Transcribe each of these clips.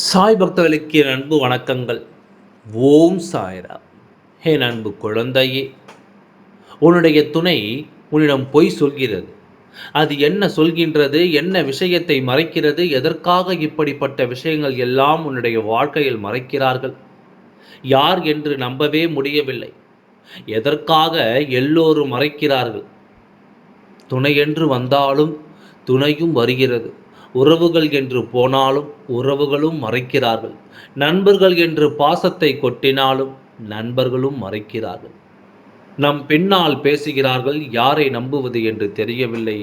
சாய் பக்தர்களுக்கு என் அன்பு வணக்கங்கள். ஓம் சாய்ரா. என் அன்பு குழந்தையே உன்னுடைய துணை உன்னிடம் பொய் சொல்கிறது. அது என்ன சொல்கின்றது என்ன விஷயத்தை மறைக்கிறது எதற்காக இப்படிப்பட்ட விஷயங்கள் எல்லாம் உன்னுடைய வாழ்க்கையில் மறைக்கிறார்கள்? யார் என்று நம்பவே முடியவில்லை. எதற்காக எல்லோரும் மறைக்கிறார்கள்? துணை என்று வந்தாலும் துணையும் வருகிறது. உறவுகள் என்று போனாலும் உறவுகளும் மறைக்கிறார்கள். நண்பர்கள் என்று பாசத்தை கொட்டினாலும் நண்பர்களும் மறைக்கிறார்கள். நம் பின்னால் பேசுகிறார்கள் யாரை நம்புவது என்று தெரியவில்லை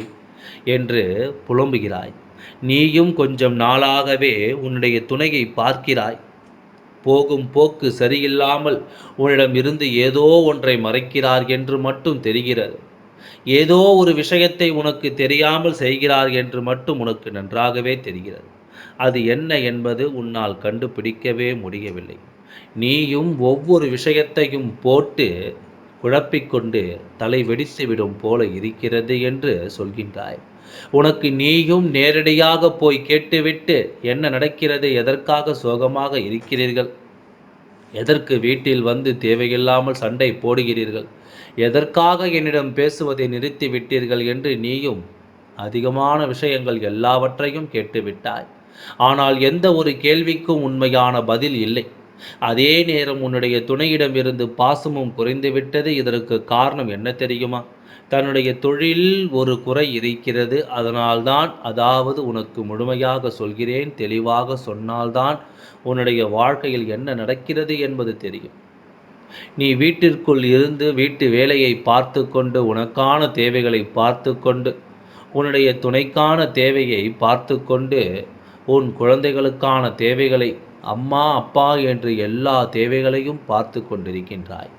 என்று புலம்புகிறாய். நீயும் கொஞ்சம் நாளாகவே உன்னுடைய துணையை பார்க்கிறாய். போகும் போக்கு சரியில்லாமல் உன்னிடம் இருந்து ஏதோ ஒன்றை மறைக்கிறார் என்று மட்டும் தெரிகிறது. ஏதோ ஒரு விஷயத்தை உனக்கு தெரியாமல் செய்கிறார் என்று மட்டும் உனக்கு நன்றாகவே தெரிகிறது. அது என்ன என்பது உன்னால் கண்டுபிடிக்கவே முடியவில்லை. நீயும் ஒவ்வொரு விஷயத்தையும் போட்டு குழப்பிக்கொண்டு தலை வெடித்துவிடும் போல இருக்கிறது என்று சொல்கின்றாய். உனக்கு நீயும் நேரடியாக போய் கேட்டுவிட்டு என்ன நடக்கிறது எதற்காக சோகமாக இருக்கிறீர்கள்? எதற்கு வீட்டில் வந்து தேவையில்லாமல் சண்டை போடுகிறீர்கள்? எதற்காக என்னிடம் பேசுவதை நிறுத்தி விட்டீர்கள் என்று நீயும் அதிகமான விஷயங்கள் எல்லாவற்றையும் கேட்டுவிட்டாய். ஆனால் எந்த ஒரு கேள்விக்கும் உண்மையான பதில் இல்லை. அதே நேரம் உன்னுடைய துணையிடமிருந்து பாசமும் குறைந்துவிட்டது. இதற்கு காரணம் என்ன தெரியுமா? தன்னுடைய தொழில் ஒரு குறை இருக்கிறது. அதனால்தான் அதாவது உனக்கு முழுமையாக சொல்கிறேன் தெளிவாக சொன்னால்தான் உன்னுடைய வாழ்க்கையில் என்ன நடக்கிறது என்பது தெரியும். நீ வீட்டிற்குள் இருந்து வீட்டு வேலையை பார்த்து கொண்டு உனக்கான தேவைகளை பார்த்து கொண்டு உன்னுடைய துணைக்கான தேவையை பார்த்து கொண்டு உன் குழந்தைகளுக்கான தேவைகளை அம்மா அப்பா என்று எல்லா தேவைகளையும் பார்த்து கொண்டிருக்கின்றாய்.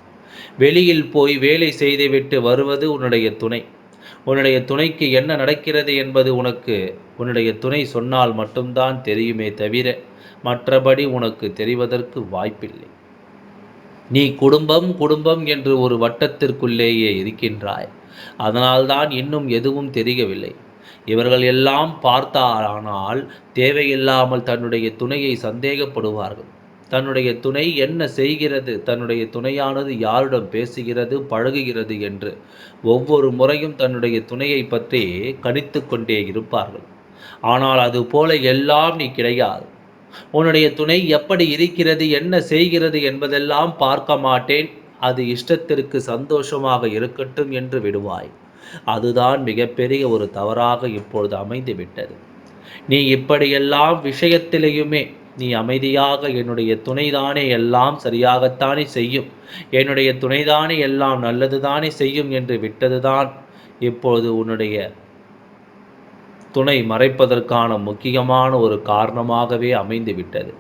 வெளியில் போய் வேலை செய்துவிட்டு வருவது உன்னுடைய துணை. உன்னுடைய துணைக்கு என்ன நடக்கிறது என்பது உனக்கு உன்னுடைய துணை சொன்னால் மட்டும்தான் தெரியுமே தவிர மற்றபடி உனக்கு தெரிவதற்கு வாய்ப்பில்லை. நீ குடும்பம் குடும்பம் என்று ஒரு வட்டத்திற்குள்ளேயே இருக்கின்றாய். அதனால்தான் இன்னும் எதுவும் தெரியவில்லை. இவர்கள் எல்லாம் பார்த்தாரானால் தேவையில்லாமல் தன்னுடைய துணையை சந்தேகப்படுவார்கள். தன்னுடைய துணை என்ன செய்கிறது? தன்னுடைய துணையானது யாரிடம் பேசுகிறது? பழகுகிறது என்று ஒவ்வொரு முறையும் தன்னுடைய துணையை பற்றி கணித்து கொண்டே இருப்பார்கள். ஆனால் அது போல எல்லாம் நீ கிடையாது. உன்னுடைய துணை எப்படி இருக்கிறது என்ன செய்கிறது என்பதெல்லாம் பார்க்க மாட்டேன். அது இஷ்டத்திற்கு சந்தோஷமாக இருக்கட்டும் என்று விடுவாய். அதுதான் மிகப்பெரிய ஒரு தவறாக இப்பொழுது அமைந்து விட்டது நீ இப்படியெல்லாம் விஷயத்திலேயுமே நீ அமைதியாக என்னுடைய துணைதானே எல்லாம் சரியாகத்தானே செய்யும். என்னுடைய துணைதானே எல்லாம் நல்லதுதானே செய்யும் என்று விட்டதுதான் இப்பொழுது உன்னுடைய துணை மறைப்பதற்கான முக்கியமான ஒரு காரணமாகவே அமைந்துவிட்டது.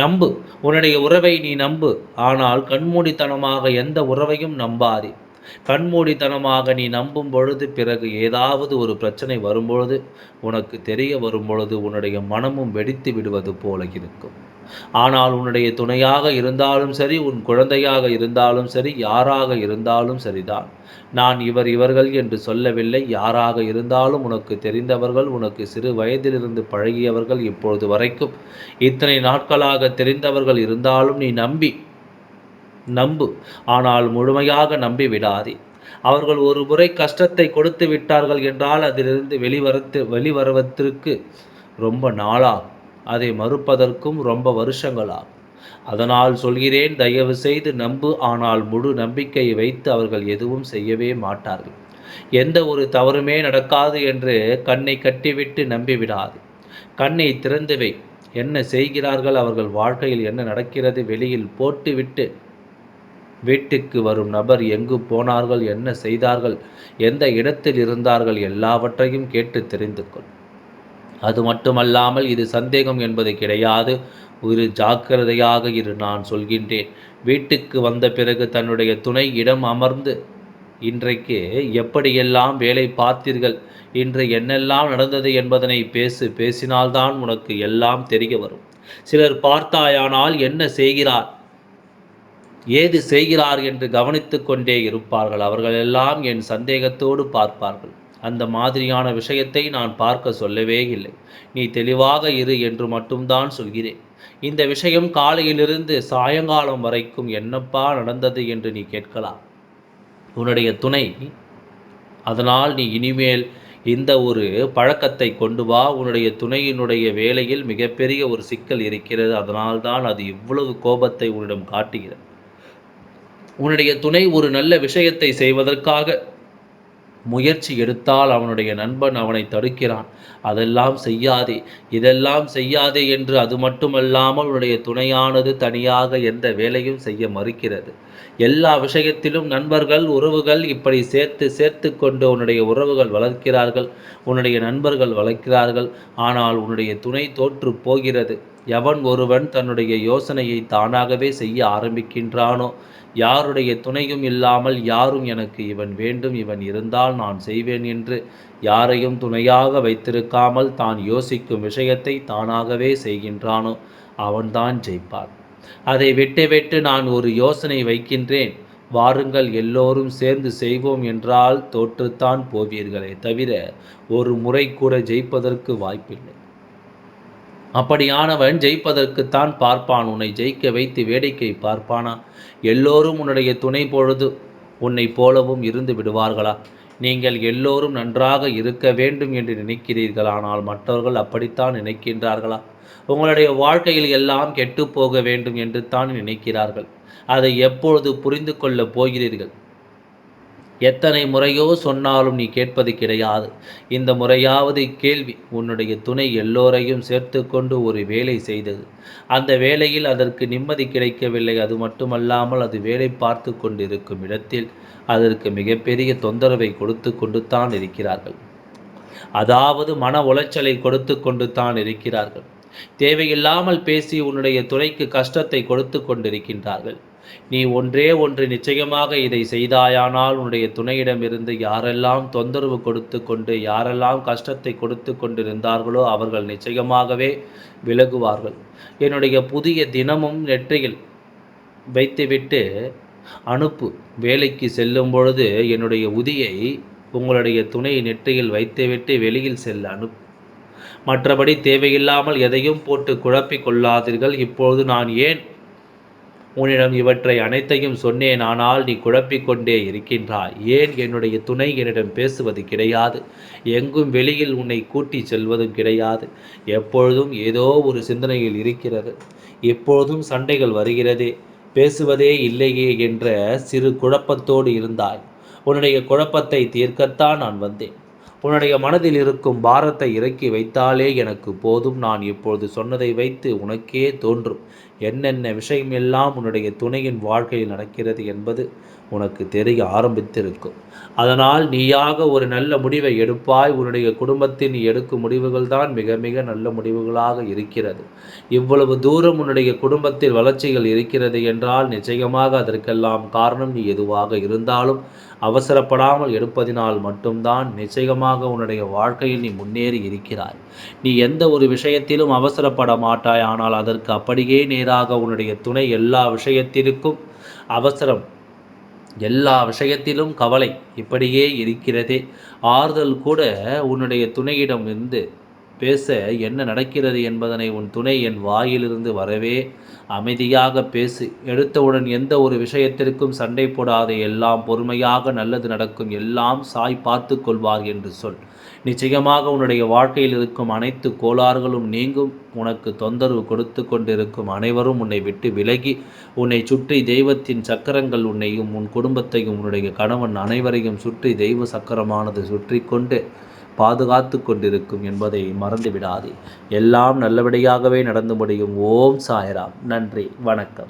நம்பு. உன்னுடைய உறவை நீ நம்பு. ஆனால் கண்மூடித்தனமாக எந்த உறவையும் நம்பாதே. கண்மூடித்தனமாக நீ நம்பும் பொழுது பிறகு ஏதாவது ஒரு பிரச்சனை வரும்பொழுது உனக்கு தெரிய வரும்பொழுது உன்னுடைய மனமும் வெடித்து விடுவது போல இருக்கும். ஆனால் உன்னுடைய துணையாக இருந்தாலும் சரி உன் குழந்தையாக இருந்தாலும் சரி யாராக இருந்தாலும் சரிதான். நான் இவர் இவர்கள் என்று சொல்லவில்லை. யாராக இருந்தாலும் உனக்கு தெரிந்தவர்கள் உனக்கு சிறு வயதிலிருந்து பழகியவர்கள் இப்பொழுது வரைக்கும். இத்தனை நாட்களாக தெரிந்தவர்கள் இருந்தாலும் நீ நம்பி நம்பு. ஆனால் முழுமையாக நம்பி விடாதே. அவர்கள் ஒரு முறை கஷ்டத்தை கொடுத்து விட்டார்கள் என்றால் அதிலிருந்து வெளிவரத்து வெளிவருவதற்கு ரொம்ப நாளாகும். அதை மறுப்பதற்கும் ரொம்ப வருஷங்களாகும் அதனால் சொல்கிறேன் தயவு செய்து நம்பு ஆனால் முழு நம்பிக்கையை வைத்து அவர்கள் எதுவும் செய்யவே மாட்டார்கள். எந்த ஒரு தவறுமே நடக்காது என்று கண்ணை கட்டிவிட்டு நம்பிவிடாது. கண்ணை திறந்து என்ன செய்கிறார்கள் அவர்கள்? வாழ்க்கையில் என்ன நடக்கிறது? வெளியில் போட்டுவிட்டு வீட்டுக்கு வரும் நபர் எங்கு போனார்கள்? என்ன செய்தார்கள்? எந்த இடத்தில் இருந்தார்கள்? எல்லாவற்றையும் கேட்டு தெரிந்து கொள் அது மட்டுமல்லாமல் இது சந்தேகம் என்பது கிடையாது. ஒரு ஜாக்கிரதையாக இரு நான் சொல்கின்றேன். வீட்டுக்கு வந்த பிறகு தன்னுடைய துணை இடம் அமர்ந்து இன்றைக்கு எப்படியெல்லாம் வேலை பார்த்தீர்கள்? இன்று என்னெல்லாம் நடந்தது என்பதனை பேசு பேசினால்தான் உனக்கு எல்லாம் தெரிய வரும். சிலர் பார்த்தாயானால் என்ன செய்கிறார்? ஏது செய்கிறார்? என்று கவனித்து கொண்டே இருப்பார்கள். அவர்கள் எல்லாம் என் சந்தேகத்தோடு பார்ப்பார்கள். அந்த மாதிரியான விஷயத்தை நான் பார்க்க சொல்லவே இல்லை. நீ தெளிவாக இரு என்று மட்டும்தான் சொல்கிறேன். இந்த விஷயம் காலையிலிருந்து சாயங்காலம் வரைக்கும் என்னப்பா நடந்தது என்று நீ கேட்கலாம். உன்னுடைய துணை அதனால் நீ இனிமேல் இந்த ஒரு பழக்கத்தை கொண்டு வா. உன்னுடைய துணையினுடைய வேலையில் மிகப்பெரிய ஒரு சிக்கல் இருக்கிறது. அதனால்தான் அது இவ்வளவு கோபத்தை உன்னிடம் காட்டுகிறது. உன்னுடைய துணை ஒரு நல்ல விஷயத்தை செய்வதற்காக முயற்சி எடுத்தால் அவனுடைய நண்பன் அவனை தடுக்கிறான். அதெல்லாம் செய்யாதே. இதெல்லாம் செய்யாதே என்று அது மட்டுமல்லாமல் உன்னுடைய துணையானது தனியாக எந்த வேலையும் செய்ய மறுக்கிறது. எல்லா விஷயத்திலும் நண்பர்கள் உறவுகள் இப்படி சேர்த்து சேர்த்து கொண்டு உன்னுடைய உறவுகள் வளர்க்கிறார்கள். உன்னுடைய நண்பர்கள் வளர்க்கிறார்கள். ஆனால் உன்னுடைய துணை தோற்று போகிறது. எவன் ஒருவன் தன்னுடைய யோசனையை தானாகவே செய்ய ஆரம்பிக்கின்றானோ? யாருடைய துணையும் இல்லாமல் யாரும் எனக்கு இவன் வேண்டும் இவன் இருந்தால் நான் செய்வேன் என்று யாரையும் துணையாக வைத்திருக்காமல் தான் யோசிக்கும் விஷயத்தை தானாகவே செய்கின்றானோ? அவன்தான் ஜெயிப்பான். அதை விட்டு விட்டு நான் ஒரு யோசனை வைக்கின்றேன். வாருங்கள் எல்லோரும் சேர்ந்து செய்வோம் என்றால் தோற்றுத்தான் போவீர்களே தவிர ஒரு முறை கூட ஜெயிப்பதற்கு வாய்ப்பில்லை. அப்படியானவன் ஜெயிப்பதற்குத்தான் பார்ப்பான். உன்னை ஜெயிக்க வைத்து வேடிக்கை பார்ப்பானா? எல்லோரும் உன்னுடைய துணை பொழுது உன்னை போலவும் இருந்து விடுவார்களா? நீங்கள் எல்லோரும் நன்றாக இருக்க வேண்டும் என்று நினைக்கிறீர்கள் ஆனால் மற்றவர்கள் அப்படித்தான் நினைக்கின்றார்களா? உங்களுடைய வாழ்க்கையில் எல்லாம் கெட்டு போக வேண்டும் என்று தான் நினைக்கிறார்கள். அதை எப்பொழுது புரிந்து கொள்ளப் போகிறீர்கள்? எத்தனை முறையோ சொன்னாலும் நீ கேட்பது கிடையாது. இந்த முறையாவது கேள்வி உன்னுடைய துணை எல்லோரையும் சேர்த்து கொண்டு ஒரு வேலை செய்தது. அந்த வேலையில் அதற்கு நிம்மதி கிடைக்கவில்லை. அது மட்டுமல்லாமல் அது வேலை பார்த்து கொண்டிருக்கும் இடத்தில் அதற்கு மிகப்பெரிய தொந்தரவை கொடுத்து கொண்டு தான் இருக்கிறார்கள். அதாவது மன உளைச்சலை கொடுத்து கொண்டு தான் இருக்கிறார்கள். தேவையில்லாமல் பேசி உன்னுடைய துணைக்கு கஷ்டத்தை கொடுத்து கொண்டிருக்கின்றார்கள். நீ ஒன்றே ஒன்று நிச்சயமாக இதை செய்தாயானால் உன்னுடைய துணையிடமிருந்து யாரெல்லாம் தொந்தரவு கொடுத்து கொண்டு யாரெல்லாம் கஷ்டத்தை கொடுத்து கொண்டிருந்தார்களோ அவர்கள் நிச்சயமாகவே விலகுவார்கள். என்னுடைய புதிய தினமும் நெற்றியில் வைத்துவிட்டு அனுப்பு. வேலைக்கு செல்லும் பொழுது என்னுடைய உதியை உங்களுடைய துணை நெற்றியில் வைத்துவிட்டு வெளியில் செல்ல அனுப்பு மற்றபடி தேவையில்லாமல் எதையும் போட்டு குழப்பிக் கொள்ளாதீர்கள். இப்பொழுது நான் ஏன் உன்னிடம் இவற்றை அனைத்தையும் சொன்னேன் ஆனால் நீ குழப்பிக்கொண்டே இருக்கின்றாய். ஏன் என்னுடைய துணை என்னிடம் பேசுவது கிடையாது? எங்கும் வெளியில் உன்னை கூட்டி செல்வதும் கிடையாது. எப்பொழுதும் ஏதோ ஒரு சிந்தனையில் இருக்கிறது. எப்பொழுதும் சண்டைகள் வருகிறதே. பேசுவதே இல்லையே என்ற சிறு குழப்பத்தோடு இருந்தாய். உன்னுடைய குழப்பத்தை தீர்க்கத்தான் நான் வந்தேன். உன்னுடைய மனதில் இருக்கும் பாரத்தை இறக்கி வைத்தாலே எனக்கு போதும். நான் இப்பொழுது சொன்னதை வைத்து உனக்கே தோன்றும். என்னென்ன விஷயம் எல்லாம் உன்னுடைய துணையின் வாழ்க்கையில் நடக்கிறது என்பது உனக்கு தெரிய ஆரம்பித்திருக்கும். அதனால் நீயாக ஒரு நல்ல முடிவை எடுப்பாய். உன்னுடைய குடும்பத்தில் நீ எடுக்கும் முடிவுகள் தான் மிக மிக நல்ல முடிவுகளாக இருக்கிறது. இவ்வளவு தூரம் உன்னுடைய குடும்பத்தில் வளர்ச்சிகள் இருக்கிறது என்றால் நிச்சயமாக அதற்கெல்லாம் காரணம் நீ எதுவாக இருந்தாலும் அவசரப்படாமல் எடுப்பதினால் மட்டும்தான் நிச்சயமாக உன்னுடைய வாழ்க்கையில் நீ முன்னேறி இருக்கிறாய். நீ எந்த ஒரு விஷயத்திலும் அவசரப்பட மாட்டாய். ஆனால் அதற்கு அப்படியே நேராக உன்னுடைய துணை எல்லா விஷயத்திற்கும் அவசரம். எல்லா விஷயத்திலும் கவலை இப்படியே இருக்கிறதே. ஆறுதல் கூட உன்னுடைய துணையிடம் இருந்து பேச என்ன நடக்கிறது என்பதனை உன் துணை என் வாயிலிருந்து வரவே அமைதியாக பேசு. எடுத்தவுடன் எந்த ஒரு விஷயத்திற்கும் சண்டை போடாதே. எல்லாம் பொறுமையாக நல்லது நடக்கும். எல்லாம் சாய் பார்த்து கொள்வார் என்று சொல். நிச்சயமாக உன்னுடைய வாழ்க்கையில் இருக்கும் அனைத்து கோளாறுகளும் நீங்கும். உனக்கு தொந்தரவு கொடுத்து கொண்டிருக்கும் அனைவரும் உன்னை விட்டு விலகி உன்னை சுற்றி தெய்வத்தின் சக்கரங்கள் உன்னையும் உன் குடும்பத்தையும் உன்னுடைய கணவன் அனைவரையும் சுற்றி தெய்வ சக்கரமானது சுற்றி கொண்டு பாதுகாத்து கொண்டிருக்கும் என்பதை மறந்துவிடாதே. எல்லாம் நல்லபடியாகவே நடந்து முடியும் ஓம் சாயராம். நன்றி. வணக்கம்.